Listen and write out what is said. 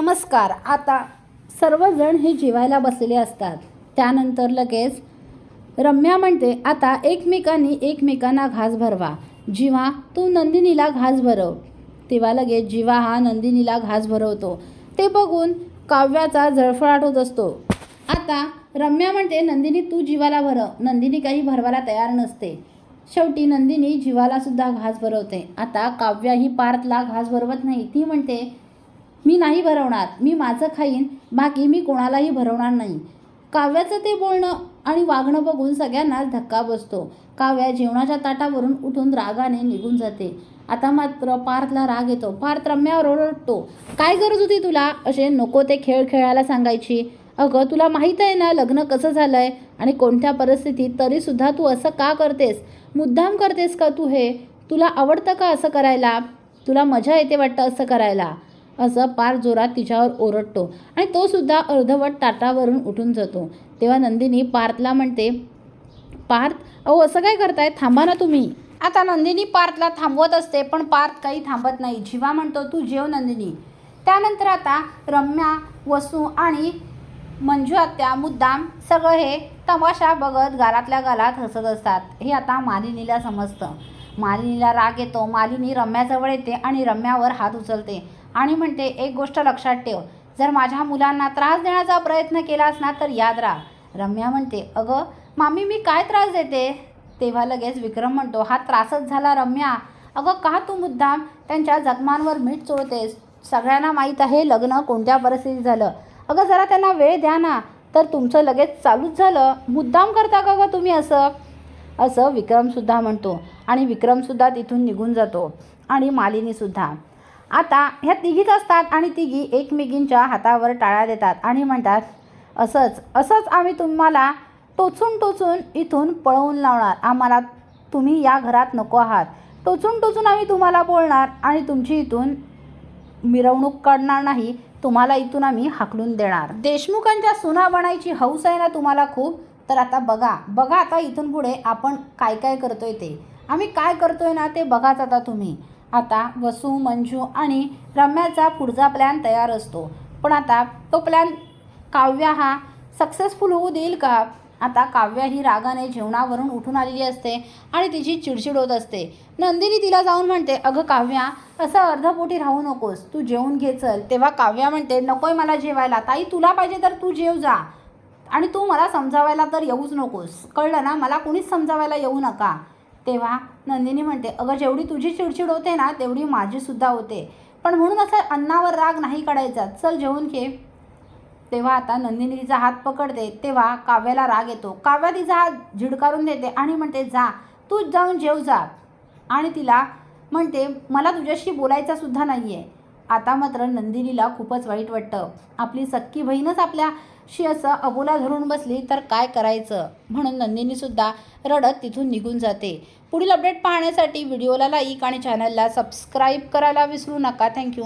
नमस्कार आता सर्वजण हे जेवायला बसलेले असतात. त्यानंतर लगेच रम्या म्हणते आता एकमेकांनी एकमेकांना घास भरवा. जीवा तू नंदिनीला घास भरव. तेव्हा लगेच जीवा हा नंदिनीला घास भरवतो. ते बघून काव्याचा जळफळाट होत असतो. आता रम्या म्हणते नंदिनी तू जीवाला भरव. नंदिनी काही भरवायला तयार नसते. शेवटी नंदिनी जिवालासुद्धा घास भरवते. आता काव्या ही पार्थला घास भरवत नाही. ती म्हणते मी नाही भरवणार मी माझं खाईन बाकी मी कोणालाही भरवणार नाही. काव्याचं ते बोलणं आणि वागणं बघून सगळ्यांनाच धक्का बसतो. काव्या जेवणाच्या ताटावरून उठून रागाने निघून जाते. आता मात्र पार्थला राग येतो. पार्थ रम्यावर ओरडतो. काय गरज होती तुला? असे नको ते खेळ खेळायला सांगायची. अगं तुला माहीत आहे ना लग्न कसं झालं आहे आणि कोणत्या परिस्थितीत तरीसुद्धा तू असं का करतेस? मुद्दाम करतेस का तू हे? तुला आवडतं का असं करायला? तुला मजा येते वाटतं असं करायला? असं पार जोरात तिच्यावर ओरडतो आणि तो सुद्धा अर्धवट ताटावरून उठून जातो. तेव्हा नंदिनी पार्थला म्हणते पार्थ अहो असं काय करताय? थांबा ना तुम्ही. आता नंदिनी पार्थला थांबवत असते पण पार्थ काही थांबत नाही. जीवा म्हणतो तू जेव नंदिनी. त्यानंतर आता रम्या वसू आणि मंजू आत्या मुद्दाम सगळं हे तमाशा बघत गालातल्या गालात हसत असतात. हे आता मालिनीला समजतं. मालिनीला राग येतो. मालिनी रम्याजवळ येते आणि रम्यावर हात उचलते. आणि म्हणते एक गोष्ट लक्षात ठेव. जर माझ्या मुलांना त्रास देण्याचा प्रयत्न केलास ना तर याद राहा. रम्या म्हणते अगं मामी मी काय त्रास देते? तेव्हा लगेच विक्रम म्हणतो हा त्रासच झाला रम्या. अगं का तू मुद्दाम त्यांच्या जखमांवर मीठ चोळतेस? सगळ्यांना माहीत आहे लग्न कोणत्या परिस्थितीत झालं. अगं जरा त्यांना वेळ द्या ना तर तुमचं लगेच चालूच झालं. मुद्दाम करता का गं तुम्ही असं? असं विक्रमसुद्धा म्हणतो. आणि विक्रमसुद्धा तिथून निघून जातो. आणि मालिनीसुद्धा. आता ह्या तिघीच असतात आणि तिघी एकमेकींच्या हातावर टाळ्या देतात आणि म्हणतात असंच असंच आम्ही तुम्हाला टोचून टोचून इथून पळवून लावणार. आम्हाला तुम्ही या घरात नको आहात. टोचून टोचून आम्ही तुम्हाला बोलणार आणि तुमची इथून मिरवणूक काढणार नाही. तुम्हाला इथून आम्ही हाकलून देणार. देशमुखांच्या सुना बनायची हौस आहे ना तुम्हाला खूप? तर आता बघा बघा आता इथून पुढे आपण काय काय करतोय ते. आम्ही काय करतोय ना ते बघाच आता तुम्ही. आता वसू मंजू आणि रम्याचा पुढचा प्लॅन तयार असतो. पण आता तो प्लॅन काव्या हा सक्सेसफुल होऊ देईल का? आता काव्या ही रागाने जेवणावरून उठून आलेली असते आणि तिची चिडचिड होत असते. नंदिनी तिला जाऊन म्हणते अगं काव्या असं अर्धपोटी राहू नकोस. तू जेवून घे चल. तेव्हा काव्या म्हणते नकोय मला जेवायला. ताई तुला पाहिजे तर तू जेव जा. आणि तू मला समजावायला तर येऊच नकोस. कळलं ना? मला कोणीच समजावायला येऊ नका. तेव्हा नंदिनी म्हणते अगं जेवढी तुझी चिडचिड होते ना तेवढी माझीसुद्धा होते. पण म्हणून असं अन्नावर राग नाही काढायचा. चल जेवून घे. तेव्हा आता नंदिनी तिचा हात पकडते. तेव्हा काव्याला राग येतो. काव्या तिचा हात झिडकारून देते आणि म्हणते जा तूच जाऊन जेव जा. आणि तिला म्हणते मला तुझ्याशी बोलायचा सुद्धा नाही आहे आता मात्र नंदिनीला खूपच वाईट वाटतं. आपली सक्की बहीणच आपल्याशी असं अबोला धरून बसली तर काय करायचं? म्हणून नंदिनीसुद्धा रडत तिथून निघून जाते. पुढील अपडेट पाहण्यासाठी व्हिडिओला लाईक आणि चॅनलला सबस्क्राईब करायला विसरू नका. थँक्यू